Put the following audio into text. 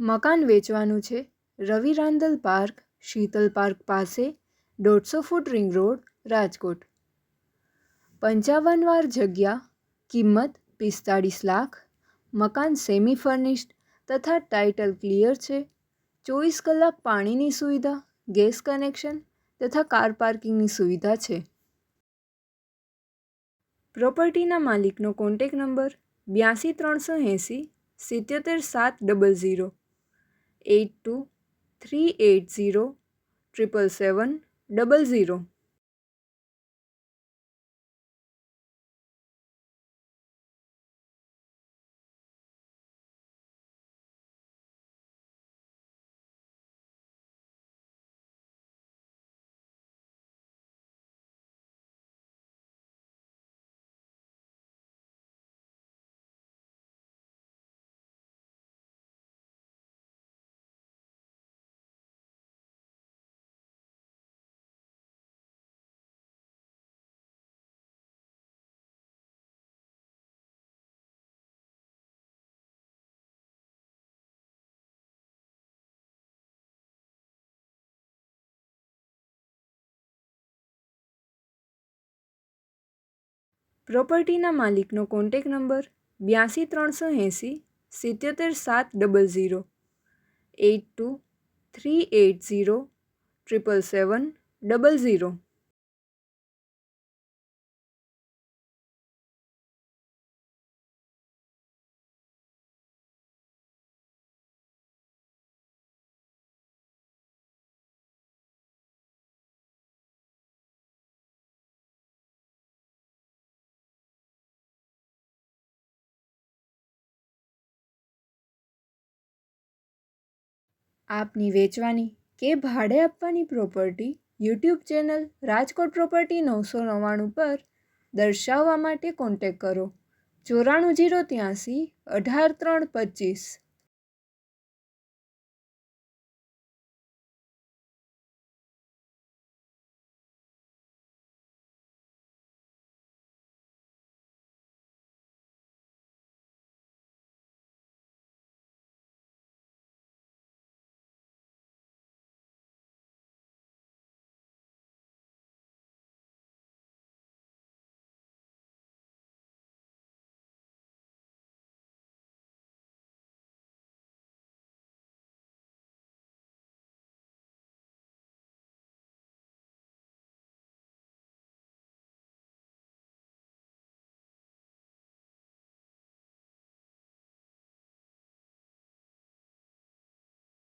મકાન વેચવાનું છે. રવિ રાંદલ પાર્ક, શીતલ પાર્ક પાસે, દોઢસો ફૂટ રિંગ રોડ, રાજકોટ. પંચાવન વાર જગ્યા, કિંમત પિસ્તાળીસ લાખ. મકાન સેમી ફર્નિશ્ડ તથા ટાઇટલ ક્લિયર છે. ચોવીસ કલાક પાણીની સુવિધા, ગેસ કનેક્શન તથા કાર પાર્કિંગની સુવિધા છે. પ્રોપર્ટીના માલિકનો કોન્ટેક નંબર બ્યાસી ત્રણસો એંસી સિત્યોતેર સાત double zero. Eight two three eight zero triple seven double zero. પ્રોપર્ટીના માલિકનો કોન્ટેક નંબર બ્યાસી ત્રણસો એંસી સિત્યોતેર સાત double zero eight two three eight zero triple seven double zero આપની વેચવાની કે ભાડે આપવાની property YouTube channel Rajkot property નવસો નવ્વાણું પર દર્શાવવા માટે કોન્ટેક કરો. ચોરાણું જીરો ત્યાંસી અઢાર ત્રણ પચીસ.